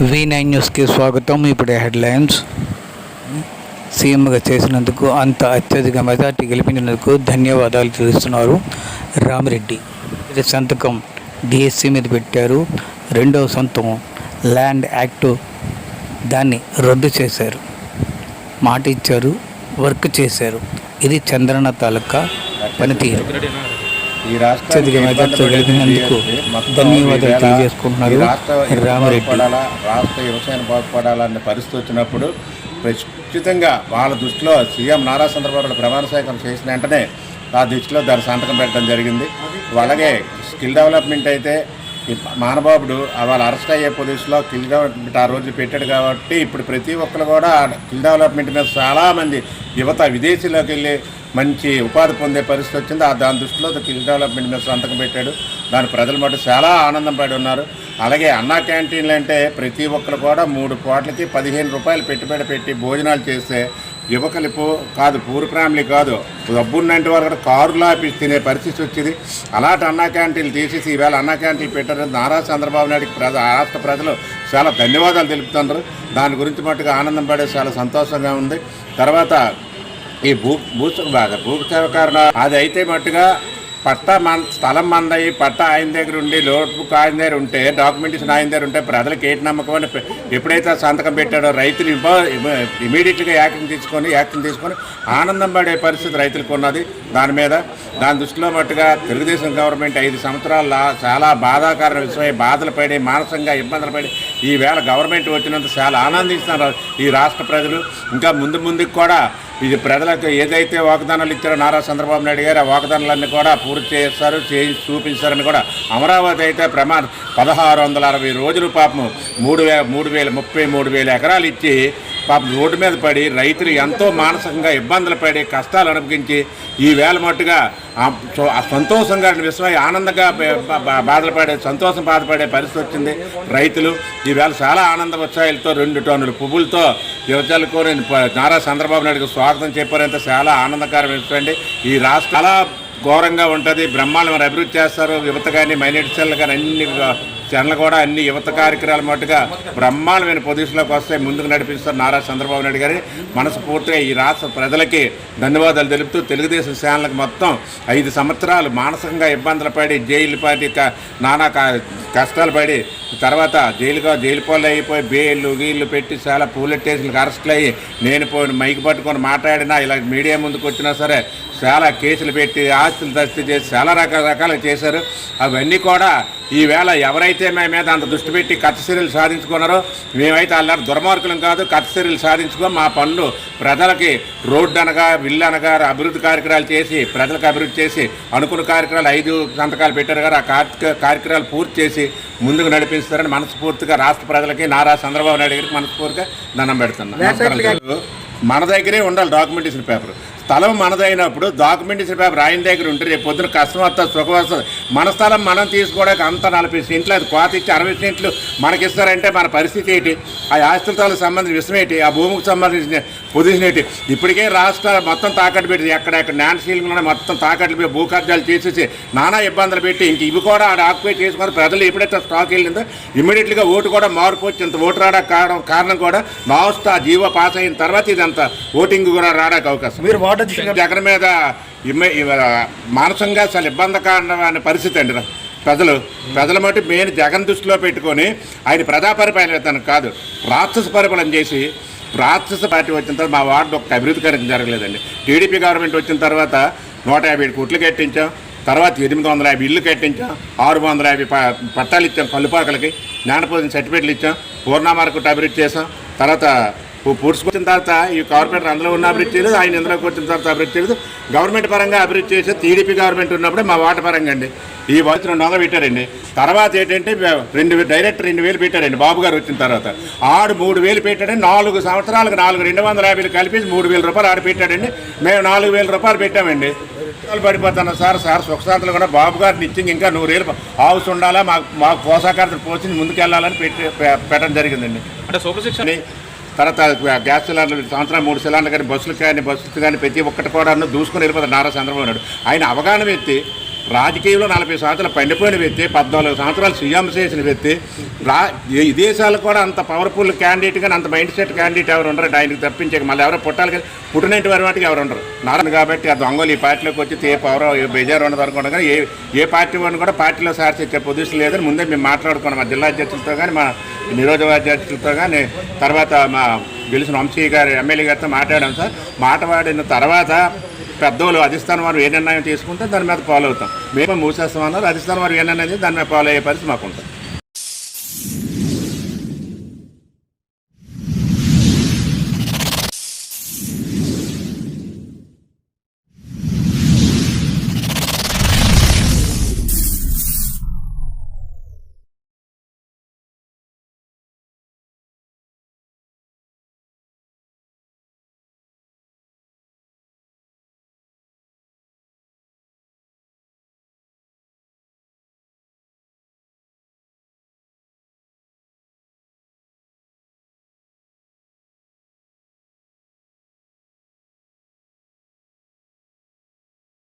V nine న్యూస్కి స్వాగతం. ఇప్పుడు హెడ్లైన్స్. సీఎంగా చేసినందుకు అంత అత్యధిక మెజార్టీ గెలిపించినందుకు ధన్యవాదాలు తెలుస్తున్నారు రామిరెడ్డి. ఇది సంతకం డిఎస్సి మీద పెట్టారు. రెండవ సొంతం ల్యాండ్ యాక్ట్ దాన్ని రద్దు చేశారు. మాట ఇచ్చారు వర్క్ చేశారు. ఇది చంద్రన తాలూకా పనితీరు. అత్యధిక మెజార్టీతో గెలిపినందుకు ధన్యవాదాలు తెలియజేసుకుంటున్నారు రామిరెడ్డి. రాష్ట్ర వ్యవసాయం బాగుపడాలనే పరిస్థితి వచ్చినప్పుడు ఖచ్చితంగా వాళ్ళ దృష్టిలో సీఎం నారా చంద్రబాబు ప్రమాణ స్వీకారం చేసిన వెంటనే ఆ దృష్టిలో దాని సంతకం పెట్టడం జరిగింది అలాగే స్కిల్ డెవలప్మెంట్ అయితే ఈ మానబాబుడు వాళ్ళ అరెస్ట్ అయ్యే పొజిషన్లో స్కిల్ డెవలప్మెంట్ ఆ రోజు పెట్టాడు కాబట్టి ఇప్పుడు ప్రతి ఒక్కరు కూడా స్కిల్ డెవలప్మెంట్ మీద చాలామంది యువత విదేశీలోకి వెళ్ళి మంచి ఉపాధి పొందే పరిస్థితి వచ్చింది. ఆ దాని దృష్టిలో స్కిల్ డెవలప్మెంట్ మీద సంతకం పెట్టాడు. దాని ప్రజలు మటు చాలా ఆనందం పడి ఉన్నారు. అలాగే అన్నా క్యాంటీన్లు అంటే ప్రతి ఒక్కరు కూడా మూడు పూటలకి పదిహేను రూపాయలు పెట్టుబడి పెట్టి భోజనాలు చేస్తే యువకులు పో కాదు పూర్ ఫ్యామిలీ కాదు డబ్బున్నంటి వారు కూడా కారులు ఆపి తినే పరిస్థితి వచ్చింది. అలాంటి అన్నా క్యాంటీన్లు తీసేసి ఈవేళ అన్నా క్యాంటీన్లు పెట్టారని నారా చంద్రబాబు నాయుడికి ప్రజ రాష్ట్ర ప్రజలు చాలా ధన్యవాదాలు తెలుపుతున్నారు. దాని గురించి మట్టుగా ఆనందం పడే చాలా సంతోషంగా ఉంది. తర్వాత ఈ భూ భూ భూ సేవకారణ అది అయితే మట్టుగా పట్టా మన స్థలం మందయి పట్టా ఆయన దగ్గర ఉండి లోట్ బుక్ ఆయన దగ్గర ఉంటే డాక్యుమెంటేషన్ ఆయన దగ్గర ఉంటే ప్రజలకు ఏంటి నమ్మకం అని ఎప్పుడైతే సంతకం పెట్టాడో రైతులు ఇమీడియట్గా యాక్షన్ తీసుకొని యాక్షన్ తీసుకొని ఆనందం పడే పరిస్థితి రైతులకు ఉన్నది. దాని మీద దాని దృష్టిలో మట్టుగా తెలుగుదేశం గవర్నమెంట్ ఐదు సంవత్సరాల చాలా బాధాకర విషయమై బాధలు పడి మానసికంగా ఇబ్బందులు పడి ఈ వేళ గవర్నమెంట్ వచ్చినంత చాలా ఆనందిస్తున్నారు ఈ రాష్ట్ర ప్రజలు. ఇంకా ముందు ముందుకు కూడా ఇది ప్రజలకు ఏదైతే వాగ్దానాలు ఇచ్చారో నారా చంద్రబాబు నాయుడు గారు ఆ వాగ్దానాలన్నీ కూడా పూర్తి చేస్తారు చేసి చూపించారని కూడా అమరావతి అయితే ప్రమాణ పదహారు వందల అరవై రోజులు పాపం మూడు వే మూడు వేల ముప్పై మూడు వేల ఎకరాలు ఇచ్చి పాపం రోడ్డు మీద పడి రైతులు ఎంతో మానసికంగా ఇబ్బందులు పడి కష్టాలు అనుభవించి ఈ వేల మట్టుగా సో- సంతోషంగా విశ్వ ఆనందంగా బాధపడే సంతోషం బాధపడే పరిస్థితి వచ్చింది. రైతులు ఈవేళ చాలా ఆనంద ఉత్సాహాలతో రెండు టన్నుల పువ్వులతో యువజలకు నేను నారా చంద్రబాబు నాయుడుకు స్వాగతం చెప్పారంటే చాలా ఆనందకరం ఈ రాష్ట్ర చాలా ఘోరంగా ఉంటుంది. బ్రహ్మాండం అభివృద్ధి చేస్తారు. యువత కానీ మైనారిటీ కానీ అన్ని ఛానల్ కూడా అన్ని యువత కార్యక్రమాల మట్టుగా బ్రహ్మాండమైన పొజిషన్లోకి వస్తే ముందుకు నడిపిస్తారు నారా చంద్రబాబు నాయుడు గారి మనస్ఫూర్తిగా ఈ రాష్ట్ర ప్రజలకి ధన్యవాదాలు తెలుపుతూ తెలుగుదేశం ఛానల్కి మొత్తం ఐదు సంవత్సరాలు మానసికంగా ఇబ్బందులు పడి జైలు పాటి నానా కష్టాలు పడి తర్వాత జైలుగా జైలు పాలు అయిపోయి బేళ్ళు గీళ్ళు పెట్టి చాలా పూలెట్టేసులకు స్టేషన్లకు అరెస్టులు అయ్యి నేను పోయి మైక్ పట్టుకొని మాట్లాడినా ఇలా మీడియా ముందుకు వచ్చినా సరే చాలా కేసులు పెట్టి ఆస్తులు దస్తి చేసి చాలా రకాల రకాలు చేశారు. అవన్నీ కూడా ఈవేళ ఎవరైతే మేము మీద అంత దృష్టి పెట్టి కథ చర్యలు సాధించుకున్నారో మేమైతే అల్లరి దుర్మార్గులం కాదు కథ చర్యలు సాధించుకో మా పనులు ప్రజలకి రోడ్డు అనగా విల్లు అనగా అభివృద్ధి కార్యక్రమాలు చేసి ప్రజలకు అభివృద్ధి చేసి అనుకున్న కార్యక్రమాలు ఐదు సంతకాలు పెట్టారు కదా ఆ కార్య కార్యక్రమాలు పూర్తి చేసి ముందుకు నడిపిస్తారని మనస్ఫూర్తిగా రాష్ట్ర ప్రజలకి నారా చంద్రబాబు నాయుడు గారికి మనస్ఫూర్తిగా దండం పెడుతున్నాను. మన దగ్గరే ఉండాలి డాక్యుమెంటేషన్ పేపర్. స్థలం మనదైనప్పుడు డాక్యుమెంటేషన్ పేపర్ ఆయన దగ్గర ఉంటే రేపు పొద్దున కష్టం వస్తుంది సుఖం వస్తుంది మన స్థలం మనం తీసుకోవడానికి అంత నలభై సెంట్లు అది కోత ఇచ్చి అరవై సెంట్లు మనకిస్తారంటే మన పరిస్థితి ఏంటి? ఆ ఆస్తులతో సంబంధించిన విషయం ఏంటి? ఆ భూమికి సంబంధించిన పొజిషన్ ఏంటి? ఇప్పటికే రాష్ట్ర మొత్తం తాకట్టు పెట్టి ఎక్కడెక్కడ న్యాన్ మొత్తం తాకట్లు పెట్టి భూ కబ్జాలు చేసేసి నానా ఇబ్బందులు పెట్టి ఇంక ఇవి కూడా ఆడ ఆక్యుపై చేసుకొని ప్రజలు ఎప్పుడైతే స్టాక్ వెళ్ళిందో ఇమ్మీడియట్గా ఓటు కూడా మార్పు వచ్చింది ఓటు రావడానికి కారణం కారణం కూడా లాస్ట్ జీవో పాస్ అయిన తర్వాత ఇదంతా ఓటింగ్ కూడా రావడానికి అవకాశం. మీరు వార్డు జగన్ మీద మానసికంగా చాలా ఇబ్బందికరమైన పరిస్థితి అండి. ప్రజలు ప్రజల మటు మెయిన్ జగన్ దృష్టిలో పెట్టుకొని ఆయన ప్రజా పరిపాలన కాదు రాక్షస పరిపాలన చేసి రాక్షస పార్టీ వచ్చిన తర్వాత మా వార్డు ఒక అభివృద్ధి కార్యక్రమం జరగలేదండి. టీడీపీ గవర్నమెంట్ వచ్చిన తర్వాత నూట యాభై ఏడు కోట్లు కట్టించాం. తర్వాత ఎనిమిది వందల యాభై ఇల్లు కట్టించాం. ఆరు వందల యాభై పట్టాలు ఇచ్చాం కల్లుపాకలకి. జ్ఞానపోజన సర్టిఫికేట్లు ఇచ్చాం. పూర్ణ మార్కెట్ అభివృద్ధి చేసాం తర్వాత పూడ్చుకొచ్చిన తర్వాత ఈ కార్పొరేటర్ అందులో ఉన్న అభివృద్ధి చేయలేదు ఆయన ఇందులోకి వచ్చిన తర్వాత అభివృద్ధి చేయలేదు. గవర్నమెంట్ పరంగా అభివృద్ధి చేసి టీడీపీ గవర్నమెంట్ ఉన్నప్పుడే మా వాట పరంగా అండి. ఈ వచ్చి రెండు వందలు పెట్టారండి. తర్వాత ఏంటంటే రెండు డైరెక్ట్ రెండు వేలు పెట్టారండి బాబు గారు వచ్చిన తర్వాత. ఆడు మూడు వేలు పెట్టాడండి నాలుగు సంవత్సరాలకు నాలుగు రెండు వందల యాభైలు కలిపి మూడు వేల రూపాయలు ఆడు పెట్టాడండి. మేము నాలుగు వేల రూపాయలు పెట్టామండి. పడిపోతున్నాం సార్ సార్ సుఖశాంతులు కూడా బాబు గారు నిత్యం ఇంకా నూరేళ్ళు హౌస్ ఉండాలా మాకు మాకు పోషకార్థం పోసి ముందుకు వెళ్ళాలని పెట్టి పెట్టడం జరిగిందండి. అంటే సూపర్ శిక్షణ అని తర్వాత గ్యాస్ సిలిండర్లు సంవత్సరం మూడు సిలిండర్లు కానీ బస్సులు కానీ బస్సులు కానీ ప్రతి ఒక్కటి కూడా దూసుకొని వెళ్ళిపోతారు నారా చంద్రబాబు నాయుడు. ఆయన అవగాహన ఎత్తి రాజకీయంలో నలభై సంవత్సరాలు పండిపోయిన వ్యక్తి పద్నాలుగు సంవత్సరాలు సీఎం చేసిన వ్యక్తి రా విదేశాలు దేశాలు కూడా అంత పవర్ఫుల్ క్యాండిడేట్ కానీ అంత మైండ్ సెట్ క్యాండిడేట్ ఎవరు ఉండరు. ఆయనకి తప్పించే మళ్ళీ ఎవరో పుట్టాలి కానీ పుట్టినట్టు వారి వాటికి ఎవరు ఉండరు. నారాయణ కాబట్టి ఆ దొంగలు ఈ పార్టీలోకి వచ్చి ఏ పవర్ బేజారు బెజార్ ఉండదు అనుకుంటాం కానీ ఏ ఏ పార్టీ వాడిని కూడా పార్టీలో సార్ చెప్పే పొజిషన్ లేదని ముందే మేము మాట్లాడుకున్నాం. మా జిల్లా అధ్యక్షులతో కానీ మా నిరోజకవర్గ అధ్యక్షులతో కానీ తర్వాత మా గెలిచిన వంశీ గారి ఎమ్మెల్యే గారితో మాట్లాడాం సార్. మాట్లాడిన తర్వాత పెద్దోళ్ళు అధిష్టానం వారు ఏ నిర్ణయం తీసుకుంటే దాని మీద ఫాలో అవుతాం. మేము మూసేస్తామన్నారు అధిష్టానం వారు ఏ నిర్ణయం దాని మీద ఫాలో అయ్యే పరిస్థితి మాకు ఉంటుంది